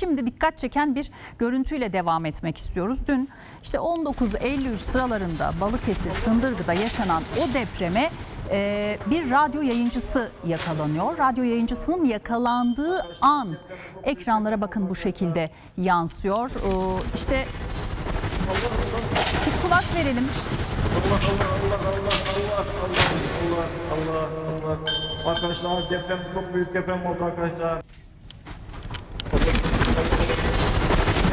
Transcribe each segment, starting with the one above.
Şimdi dikkat çeken bir görüntüyle devam etmek istiyoruz. Dün işte 19.53 sıralarında Balıkesir Sındırgı'da yaşanan o depreme e, bir radyo yayıncısı yakalanıyor. Radyo yayıncısının yakalandığı an ekranlara bakın bu şekilde yansıyor. Ee, işte bir kulak verelim. Allah Allah Allah Allah Allah Allah Allah Allah Arkadaşlar deprem çok büyük deprem oldu arkadaşlar.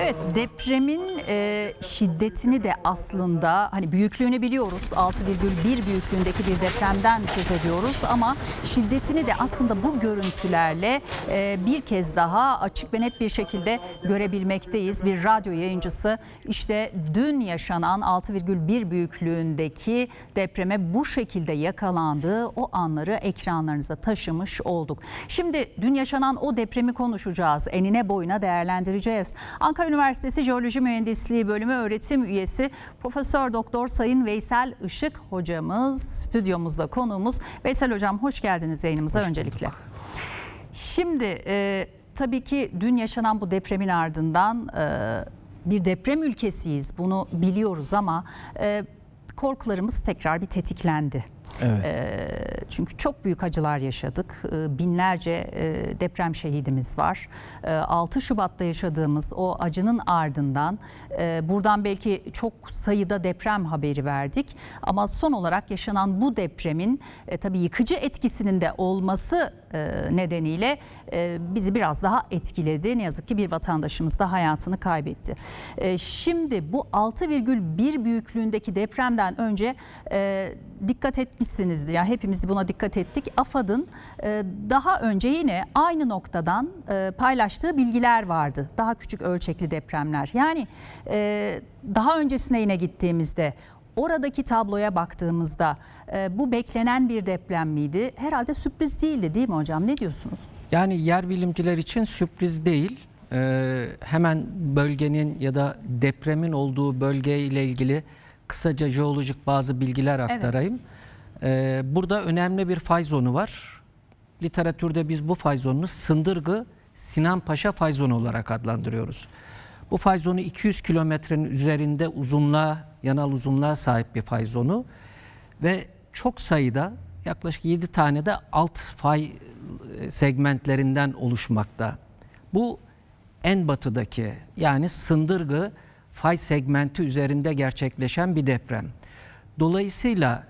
Evet depremin e, şiddetini de aslında hani büyüklüğünü biliyoruz 6,1 büyüklüğündeki bir depremden söz ediyoruz ama şiddetini de aslında bu görüntülerle e, bir kez daha açık ve net bir şekilde görebilmekteyiz. Bir radyo yayıncısı işte dün yaşanan 6,1 büyüklüğündeki depreme bu şekilde yakalandığı o anları ekranlarınıza taşımış olduk. Şimdi dün yaşanan o depremi konuşacağız. Enine boyuna değerlendireceğiz. Ankara Üniversitesi Jeoloji Mühendisliği Bölümü öğretim üyesi Profesör Doktor Sayın Veysel Işık hocamız stüdyomuzda konuğumuz. Veysel hocam hoş geldiniz yayınımıza öncelikle. Şimdi e, tabii ki dün yaşanan bu depremin ardından e, bir deprem ülkesiyiz. Bunu biliyoruz ama e, korkularımız tekrar bir tetiklendi. Evet. Çünkü çok büyük acılar yaşadık. Binlerce deprem şehidimiz var. E, 6 Şubat'ta yaşadığımız o acının ardından buradan belki çok sayıda deprem haberi verdik. Ama son olarak yaşanan bu depremin e, tabii yıkıcı etkisinin de olması nedeniyle bizi biraz daha etkiledi. Ne yazık ki bir vatandaşımız da hayatını kaybetti. Şimdi bu 6,1 büyüklüğündeki depremden önce dikkat etmişsinizdir. Yani hepimiz buna dikkat ettik. AFAD'ın e, daha önce yine aynı noktadan e, paylaştığı bilgiler vardı. Daha küçük ölçekli depremler. Yani e, daha öncesine yine gittiğimizde oradaki tabloya baktığımızda e, bu beklenen bir deprem miydi? Herhalde sürpriz değildi değil mi hocam? Ne diyorsunuz? Yani yer bilimciler için sürpriz değil. Ee, hemen bölgenin ya da depremin olduğu bölge ile ilgili kısaca jeolojik bazı bilgiler aktarayım. Ee, burada önemli bir fay zonu var. Literatürde biz bu fay zonunu Sındırgı Sinan Paşa fay zonu olarak adlandırıyoruz. Bu fay zonu 200 kilometrenin üzerinde uzunluğa, yanal uzunluğa sahip bir fay zonu ve çok sayıda yaklaşık 7 tane de alt fay e, segmentlerinden oluşmakta. Bu en batıdaki yani Sındırgı fay segmenti üzerinde gerçekleşen bir deprem. Dolayısıyla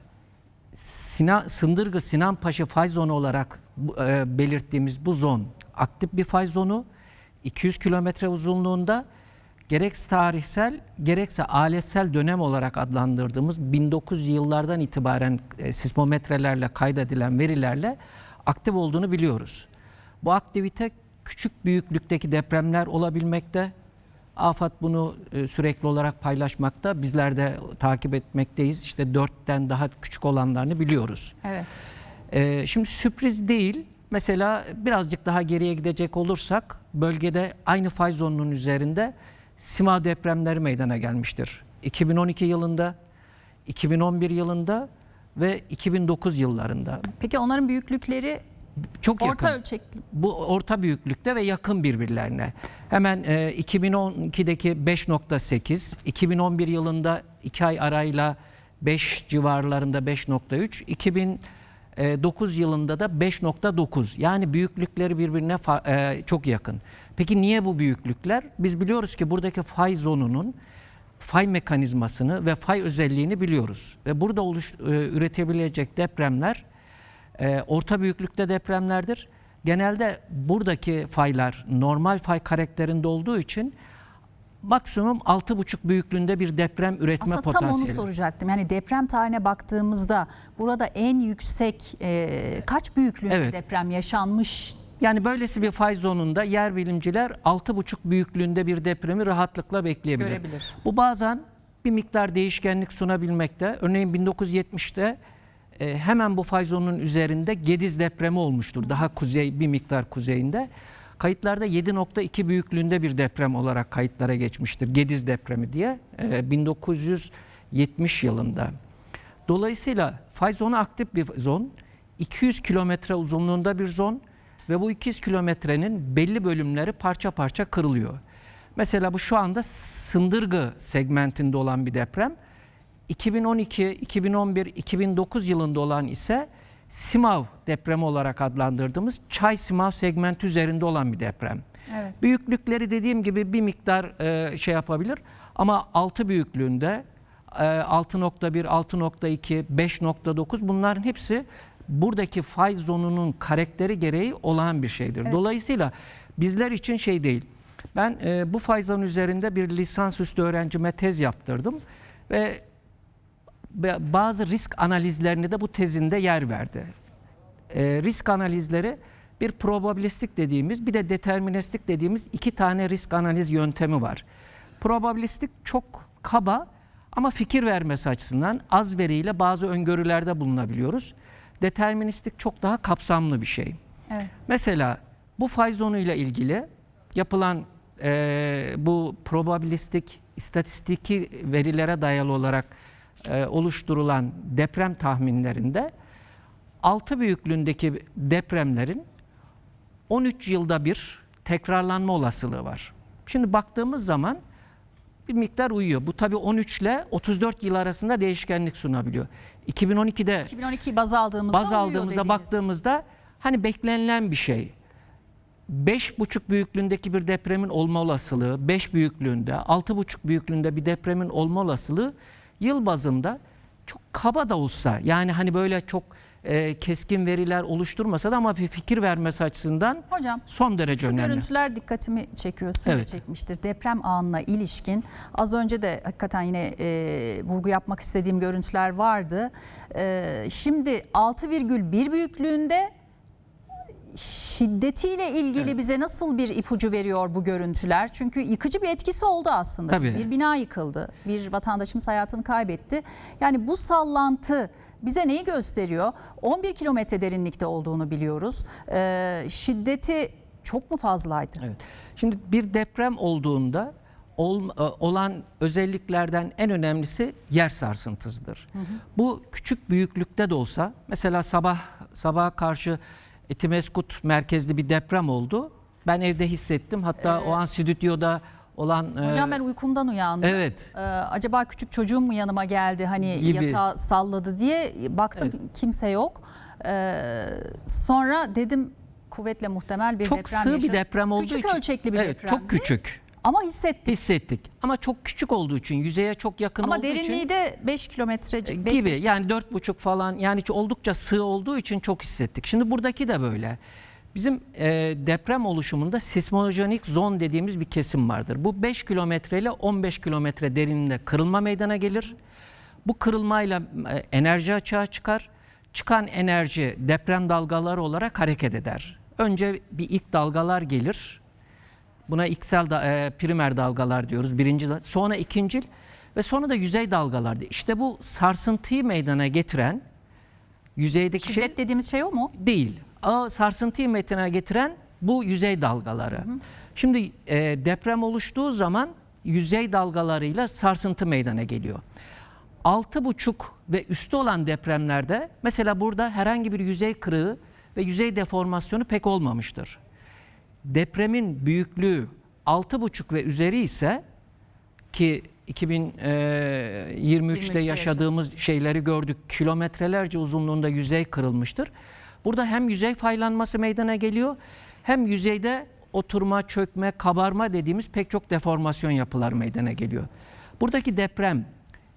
Sinan, Sındırgı Sinanpaşa fay zonu olarak e, belirttiğimiz bu zon aktif bir fay zonu. 200 kilometre uzunluğunda gerekse tarihsel gerekse aletsel dönem olarak adlandırdığımız 1900 yıllardan itibaren e, sismometrelerle kaydedilen verilerle aktif olduğunu biliyoruz. Bu aktivite küçük büyüklükteki depremler olabilmekte. AFAD bunu e, sürekli olarak paylaşmakta. Bizler de takip etmekteyiz. İşte 4'ten daha küçük olanlarını biliyoruz. Evet. Ee, şimdi sürpriz değil. Mesela birazcık daha geriye gidecek olursak bölgede aynı fay zonunun üzerinde sima depremleri meydana gelmiştir. 2012 yılında, 2011 yılında ve 2009 yıllarında. Peki onların büyüklükleri Çok yakın. orta ölçekli. Bu orta büyüklükte ve yakın birbirlerine. Hemen e, 2012'deki 5.8, 2011 yılında 2 ay arayla 5 civarlarında 5.3, 2009 yılında da 5.9. Yani büyüklükleri birbirine e, çok yakın. Peki niye bu büyüklükler? Biz biliyoruz ki buradaki fay zonunun fay mekanizmasını ve fay özelliğini biliyoruz. Ve burada oluş, e, üretebilecek depremler e, orta büyüklükte depremlerdir. Genelde buradaki faylar normal fay karakterinde olduğu için maksimum 6,5 büyüklüğünde bir deprem üretme Aslında tam onu potansiyeli. soracaktım. Yani deprem tarihine baktığımızda burada en yüksek e, kaç büyüklüğünde Evet. deprem yaşanmış? Yani böylesi bir fay zonunda yer bilimciler 6,5 büyüklüğünde bir depremi rahatlıkla bekleyebilir. Görebilir. Bu bazen bir miktar değişkenlik sunabilmekte. Örneğin 1970'te e, hemen bu fay zonunun üzerinde Gediz depremi olmuştur. Daha kuzey bir miktar kuzeyinde. Kayıtlarda 7.2 büyüklüğünde bir deprem olarak kayıtlara geçmiştir. Gediz depremi diye e, 1970 yılında. Dolayısıyla fay zonu aktif bir zon. 200 kilometre uzunluğunda bir zon ve bu 200 kilometrenin belli bölümleri parça parça kırılıyor. Mesela bu şu anda Sındırgı segmentinde olan bir deprem. 2012, 2011, 2009 yılında olan ise Simav depremi olarak adlandırdığımız Çay Simav segmenti üzerinde olan bir deprem. Evet. Büyüklükleri dediğim gibi bir miktar e, şey yapabilir ama 6 büyüklüğünde e, 6.1, 6.2, 5.9 bunların hepsi buradaki fay zonunun karakteri gereği olağan bir şeydir. Dolayısıyla bizler için şey değil. Ben e, bu fay zonu üzerinde bir lisansüstü öğrencime tez yaptırdım ve bazı risk analizlerini de bu tezinde yer verdi. E, risk analizleri bir probabilistik dediğimiz bir de deterministik dediğimiz iki tane risk analiz yöntemi var. Probabilistik çok kaba ama fikir vermesi açısından az veriyle bazı öngörülerde bulunabiliyoruz. Deterministik çok daha kapsamlı bir şey. Evet. Mesela bu fay zonu ile ilgili yapılan e, bu probabilistik istatistiki verilere dayalı olarak e, oluşturulan deprem tahminlerinde 6 büyüklüğündeki depremlerin 13 yılda bir tekrarlanma olasılığı var. Şimdi baktığımız zaman bir miktar uyuyor. Bu tabii 13 ile 34 yıl arasında değişkenlik sunabiliyor. 2012'de 2012 baz aldığımızda baz aldığımızda baktığımızda hani beklenilen bir şey. 5,5 büyüklüğündeki bir depremin olma olasılığı, 5 büyüklüğünde, 6,5 büyüklüğünde bir depremin olma olasılığı yıl bazında çok kaba da olsa yani hani böyle çok e, keskin veriler oluşturmasa da ama bir fikir vermesi açısından Hocam son derece Şu önemli. görüntüler dikkatimi çekiyor, sizi Evet. çekmiştir. Deprem anına ilişkin az önce de hakikaten yine e, vurgu yapmak istediğim görüntüler vardı. E, şimdi 6,1 büyüklüğünde şiddetiyle ilgili bize nasıl bir ipucu veriyor bu görüntüler? Çünkü yıkıcı bir etkisi oldu aslında. Tabii. Bir bina yıkıldı, bir vatandaşımız hayatını kaybetti. Yani bu sallantı bize neyi gösteriyor? 11 kilometre derinlikte olduğunu biliyoruz. E, şiddeti çok mu fazlaydı? Evet. Şimdi bir deprem olduğunda ol- e, olan özelliklerden en önemlisi yer sarsıntısıdır. Bu küçük büyüklükte de olsa mesela sabah sabaha karşı Etimeskut merkezli bir deprem oldu. Ben evde hissettim. Hatta o an stüdyoda olan e, Hocam ben uykumdan uyandım. evet Ee, acaba küçük çocuğum mu yanıma geldi hani Gibi. yatağı salladı diye baktım kimse yok. Ee, sonra dedim kuvvetle muhtemel bir çok deprem sığ bir yaşadık. deprem olduğu küçük için ölçekli bir evet, deprem. çok küçük Ama hissettik. hissettik. Ama çok küçük olduğu için yüzeye çok yakın Ama olduğu için derinliği de 5 kilometre gibi yani dört buçuk falan yani oldukça sığ olduğu için çok hissettik. Şimdi buradaki de böyle. Bizim e, deprem oluşumunda sismojenik zon dediğimiz bir kesim vardır. Bu 5 kilometre ile 15 kilometre derinliğinde kırılma meydana gelir. Bu kırılmayla e, enerji açığa çıkar. Çıkan enerji deprem dalgaları olarak hareket eder. Önce bir ilk dalgalar gelir. Buna iksel da, e, primer dalgalar diyoruz. Birinci, sonra ikincil ve sonra da yüzey dalgalar. İşte bu sarsıntıyı meydana getiren yüzeydeki şey Şiddet dediğimiz şey o mu? değil. O sarsıntıyı meydana getiren bu yüzey dalgaları. Şimdi e, deprem oluştuğu zaman yüzey dalgalarıyla sarsıntı meydana geliyor. Altı buçuk ve üstü olan depremlerde mesela burada herhangi bir yüzey kırığı ve yüzey deformasyonu pek olmamıştır. Depremin büyüklüğü altı buçuk ve üzeri ise ki 2023'te 23'te yaşadığımız şeyleri gördük. Kilometrelerce uzunluğunda yüzey kırılmıştır. Burada hem yüzey faylanması meydana geliyor hem yüzeyde oturma, çökme, kabarma dediğimiz pek çok deformasyon yapılar meydana geliyor. Buradaki deprem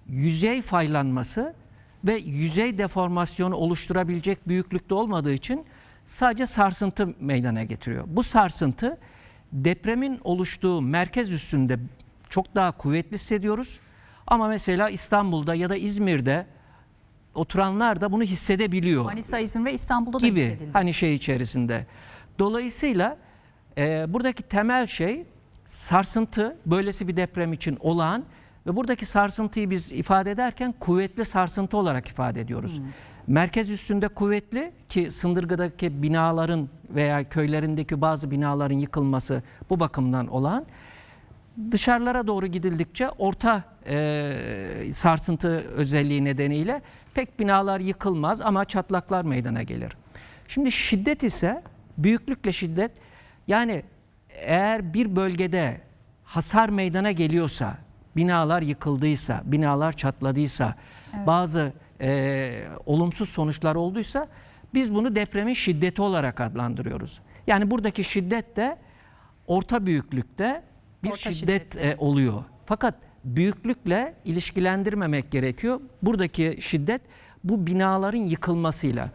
yüzey faylanması ve yüzey deformasyonu oluşturabilecek büyüklükte olmadığı için sadece sarsıntı meydana getiriyor. Bu sarsıntı depremin oluştuğu merkez üstünde çok daha kuvvetli hissediyoruz. Ama mesela İstanbul'da ya da İzmir'de oturanlar da bunu hissedebiliyor Manisa, İzmir ve İstanbul'da da gibi hissedildi. hani şey içerisinde. Dolayısıyla e, buradaki temel şey sarsıntı böylesi bir deprem için olağan ve buradaki sarsıntıyı biz ifade ederken kuvvetli sarsıntı olarak ifade ediyoruz. Merkez üstünde kuvvetli ki Sındırgı'daki binaların veya köylerindeki bazı binaların yıkılması bu bakımdan olağan. Dışarılara doğru gidildikçe orta e, sarsıntı özelliği nedeniyle pek binalar yıkılmaz ama çatlaklar meydana gelir. Şimdi şiddet ise büyüklükle şiddet yani eğer bir bölgede hasar meydana geliyorsa, binalar yıkıldıysa, binalar çatladıysa, bazı e, olumsuz sonuçlar olduysa biz bunu depremin şiddeti olarak adlandırıyoruz. Yani buradaki şiddet de orta büyüklükte bir Orta şiddet e, oluyor. Fakat büyüklükle ilişkilendirmemek gerekiyor. Buradaki şiddet bu binaların yıkılmasıyla.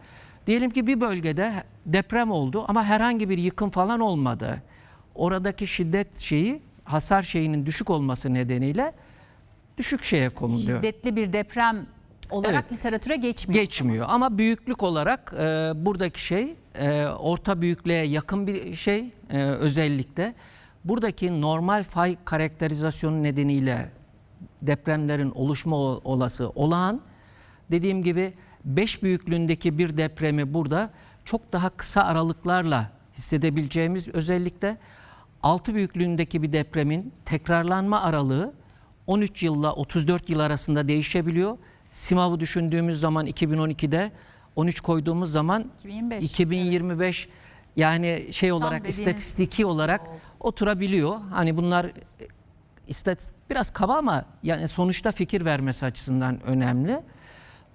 Diyelim ki bir bölgede deprem oldu ama herhangi bir yıkım falan olmadı. Oradaki şiddet şeyi hasar şeyinin düşük olması nedeniyle düşük şeye konuluyor. Şiddetli bir deprem olarak Evet. literatüre geçmiyor. Geçmiyor ama büyüklük olarak e, buradaki şey e, orta büyüklüğe yakın bir şey e, özellikle. Buradaki normal fay karakterizasyonu nedeniyle depremlerin oluşma ol- olası olağan. Dediğim gibi 5 büyüklüğündeki bir depremi burada çok daha kısa aralıklarla hissedebileceğimiz özellikle 6 büyüklüğündeki bir depremin tekrarlanma aralığı 13 yılla 34 yıl arasında değişebiliyor. Simav'ı düşündüğümüz zaman 2012'de 13 koyduğumuz zaman 2025, 2025 yani şey olarak dediğiniz istatistiki olarak oldu. oturabiliyor. Hani bunlar e, istatistik biraz kaba ama yani sonuçta fikir vermesi açısından önemli.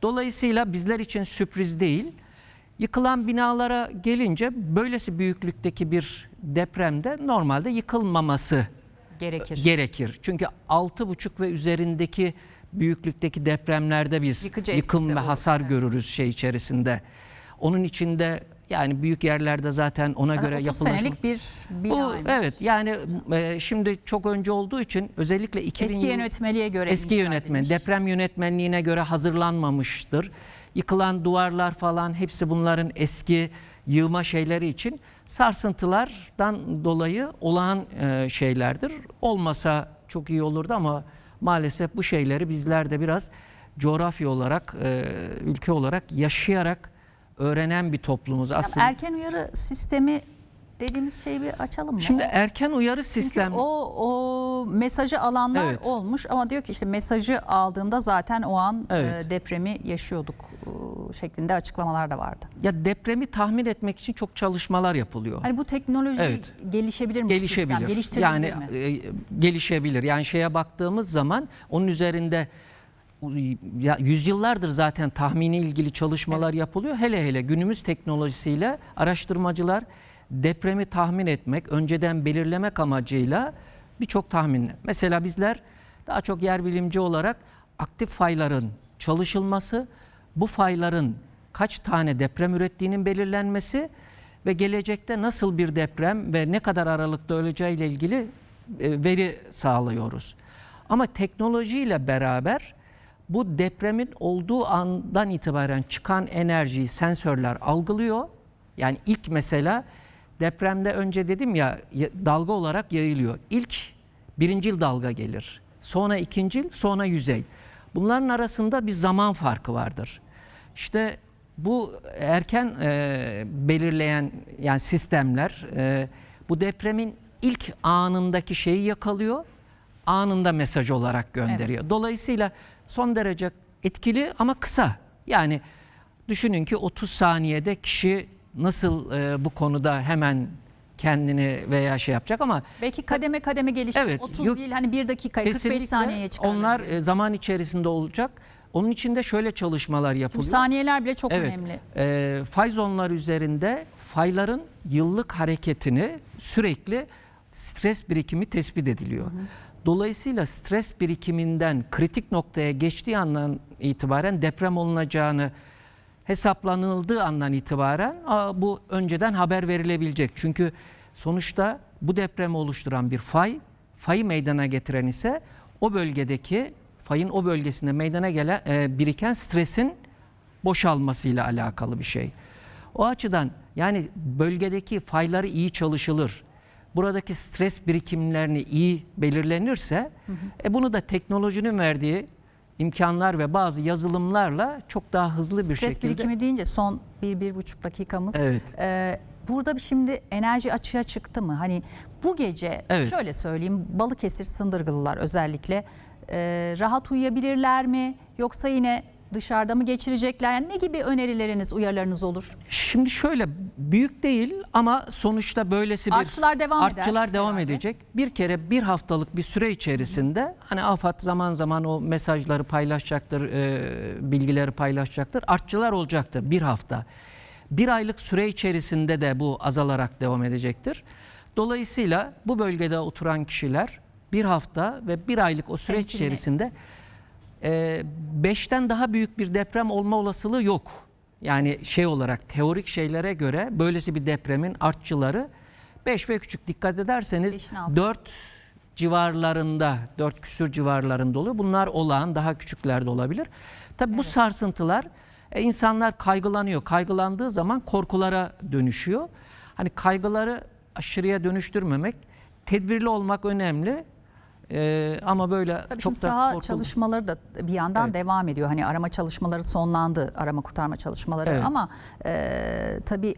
Dolayısıyla bizler için sürpriz değil. Yıkılan binalara gelince böylesi büyüklükteki bir depremde normalde yıkılmaması Gerekir. gerekir. Çünkü 6,5 ve üzerindeki büyüklükteki depremlerde biz Yıkıcı yıkım ve olur, hasar evet. görürüz şey içerisinde. Onun içinde yani büyük yerlerde zaten ona Yani göre 30 yapılan senelik bir bu evet yani e, şimdi çok önce olduğu için özellikle 2000 Eski yönetmeliğe göre eski yönetmen edilmiş. deprem yönetmenliğine göre hazırlanmamıştır. Yıkılan duvarlar falan hepsi bunların eski yığma şeyleri için sarsıntılardan dolayı olağan e, şeylerdir. Olmasa çok iyi olurdu ama maalesef bu şeyleri bizler de biraz coğrafya olarak, e, ülke olarak yaşayarak öğrenen bir toplumuz aslında. erken uyarı sistemi dediğimiz şeyi bir açalım mı? Şimdi erken uyarı Çünkü sistem o, o mesajı alanlar Evet. olmuş ama diyor ki işte mesajı aldığımda zaten o an Evet. e, depremi yaşıyorduk e, şeklinde açıklamalar da vardı. ya depremi tahmin etmek için çok çalışmalar yapılıyor. Hani bu teknoloji Evet. gelişebilir mi? gelişebilir. Geliştirilebilir Yani mi? e, gelişebilir. Yani şeye baktığımız zaman onun üzerinde ya yüzyıllardır zaten tahmini ilgili çalışmalar yapılıyor. Hele hele günümüz teknolojisiyle araştırmacılar depremi tahmin etmek, önceden belirlemek amacıyla birçok tahmin. Mesela bizler daha çok yer bilimci olarak aktif fayların çalışılması, bu fayların kaç tane deprem ürettiğinin belirlenmesi ve gelecekte nasıl bir deprem ve ne kadar aralıkta öleceğiyle ilgili e, veri sağlıyoruz. Ama teknolojiyle beraber bu depremin olduğu andan itibaren çıkan enerjiyi sensörler algılıyor. Yani ilk mesela depremde önce dedim ya dalga olarak yayılıyor. İlk birincil dalga gelir. Sonra ikincil, sonra yüzey. Bunların arasında bir zaman farkı vardır. İşte bu erken e, belirleyen yani sistemler e, bu depremin ilk anındaki şeyi yakalıyor, anında mesaj olarak gönderiyor. Dolayısıyla son derece etkili ama kısa. Yani düşünün ki 30 saniyede kişi nasıl e, bu konuda hemen kendini veya şey yapacak ama Belki kademe kademe gelişir. Evet, 30 yok. değil hani 1 dakika 45 kesinlikle saniyeye çıkar. onlar e, zaman içerisinde olacak. Onun için de şöyle çalışmalar Çünkü yapılıyor. saniyeler bile çok Evet. önemli. E, fay zonları üzerinde fayların yıllık hareketini sürekli stres birikimi tespit ediliyor. Dolayısıyla stres birikiminden kritik noktaya geçtiği andan itibaren deprem olunacağını hesaplanıldığı andan itibaren bu önceden haber verilebilecek. Çünkü sonuçta bu depremi oluşturan bir fay, fayı meydana getiren ise o bölgedeki fayın o bölgesinde meydana gelen e, biriken stresin boşalmasıyla alakalı bir şey. O açıdan yani bölgedeki fayları iyi çalışılır. Buradaki stres birikimlerini iyi belirlenirse e bunu da teknolojinin verdiği imkanlar ve bazı yazılımlarla çok daha hızlı bir Stres şekilde birikimi deyince son 1-1,5 dakikamız. Evet. Ee, burada bir şimdi enerji açığa çıktı mı? Hani bu gece Evet. şöyle söyleyeyim Balıkesir Sındırgılılar özellikle e, rahat uyuyabilirler mi? Yoksa yine Dışarıda mı geçirecekler? Yani ne gibi önerileriniz, uyarılarınız olur? Şimdi şöyle büyük değil ama sonuçta böylesi bir Artçılar devam eder artçılar devam herhalde. edecek. Bir kere bir haftalık bir süre içerisinde hani AFAD zaman zaman o mesajları paylaşacaktır, e, bilgileri paylaşacaktır. Artçılar olacaktır bir hafta. Bir aylık süre içerisinde de bu azalarak devam edecektir. Dolayısıyla bu bölgede oturan kişiler bir hafta ve bir aylık o süreç Temkinli. içerisinde e, beşten daha büyük bir deprem olma olasılığı yok. Yani şey olarak teorik şeylere göre böylesi bir depremin artçıları 5 ve küçük dikkat ederseniz Beşin altı. 4 civarlarında 4 küsür civarlarında oluyor. Bunlar olağan daha küçükler de olabilir. Tabii bu sarsıntılar e, insanlar kaygılanıyor. Kaygılandığı zaman korkulara dönüşüyor. Hani kaygıları aşırıya dönüştürmemek, tedbirli olmak önemli. E, ama böyle Tabii çok da saha korkul- çalışmaları da bir yandan Evet. devam ediyor. Hani arama çalışmaları sonlandı, arama kurtarma çalışmaları Evet. ama e, tabii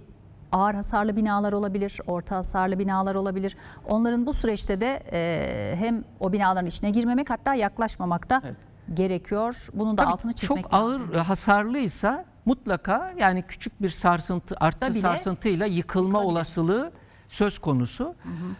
ağır hasarlı binalar olabilir, orta hasarlı binalar olabilir. Onların bu süreçte de e, hem o binaların içine girmemek hatta yaklaşmamak da Evet. gerekiyor. Bunun da Tabii altını çizmek çok lazım. ağır hasarlıysa mutlaka yani küçük bir sarsıntı arttı sarsıntıyla yıkılma yıkılabilir. olasılığı söz konusu.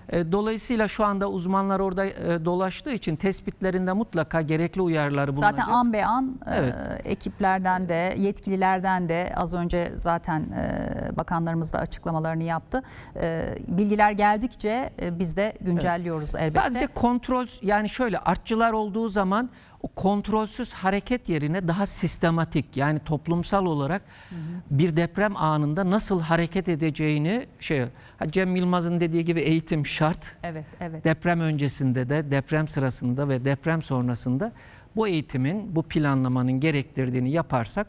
E, Dolayısıyla şu anda uzmanlar orada e, dolaştığı için tespitlerinde mutlaka gerekli uyarıları bulunacak. Zaten an be an e, Evet. ekiplerden de yetkililerden de az önce zaten e, bakanlarımız da açıklamalarını yaptı. E, bilgiler geldikçe e, biz de güncelliyoruz elbette. Sadece kontrol yani şöyle artçılar olduğu zaman o kontrolsüz hareket yerine daha sistematik yani toplumsal olarak bir deprem anında nasıl hareket edeceğini şey Cem Yılmaz'ın dediği gibi eğitim şart. Evet, evet. Deprem öncesinde de deprem sırasında ve deprem sonrasında bu eğitimin bu planlamanın gerektirdiğini yaparsak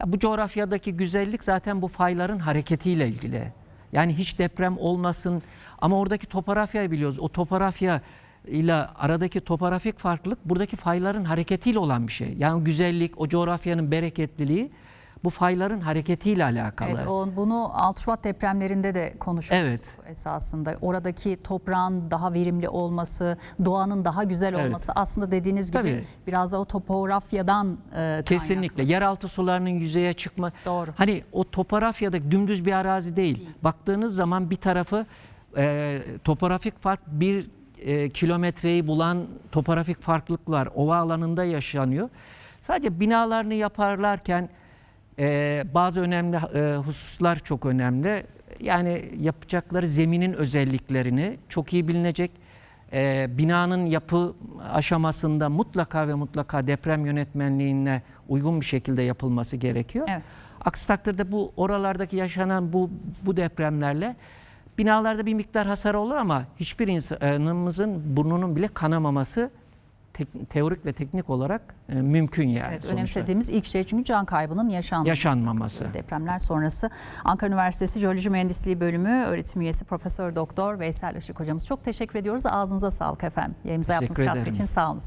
ya bu coğrafyadaki güzellik zaten bu fayların hareketiyle ilgili. Yani hiç deprem olmasın ama oradaki topografyayı biliyoruz. O topografya ile aradaki topografik farklılık buradaki fayların hareketiyle olan bir şey. Yani güzellik, o coğrafyanın bereketliliği bu fayların hareketiyle alakalı. Evet, o, bunu 6 Şubat depremlerinde de konuştuk Evet. esasında. Oradaki toprağın daha verimli olması, doğanın daha güzel Evet. olması aslında dediğiniz gibi Tabii. biraz da o topografyadan e, Kesinlikle. Yeraltı sularının yüzeye çıkma. Doğru. Hani o topografyada dümdüz bir arazi değil. Baktığınız zaman bir tarafı e, topografik fark bir e, kilometreyi bulan topografik farklılıklar ova alanında yaşanıyor. Sadece binalarını yaparlarken e, bazı önemli e, hususlar çok önemli. Yani yapacakları zeminin özelliklerini çok iyi bilinecek. E, binanın yapı aşamasında mutlaka ve mutlaka deprem yönetmenliğine uygun bir şekilde yapılması gerekiyor. Evet. Aksi takdirde bu oralardaki yaşanan bu bu depremlerle binalarda bir miktar hasar olur ama hiçbir insanımızın burnunun bile kanamaması tek- teorik ve teknik olarak e, mümkün yani. Evet, sonuçta. önemsediğimiz ilk şey çünkü can kaybının yaşanmaması. Yaşanmaması. Depremler sonrası Ankara Üniversitesi Jeoloji Mühendisliği Bölümü öğretim üyesi Profesör Doktor Veysel Işık hocamız. Çok teşekkür ediyoruz. Ağzınıza sağlık efendim. Yayımıza yaptığınız katkı için sağ olun.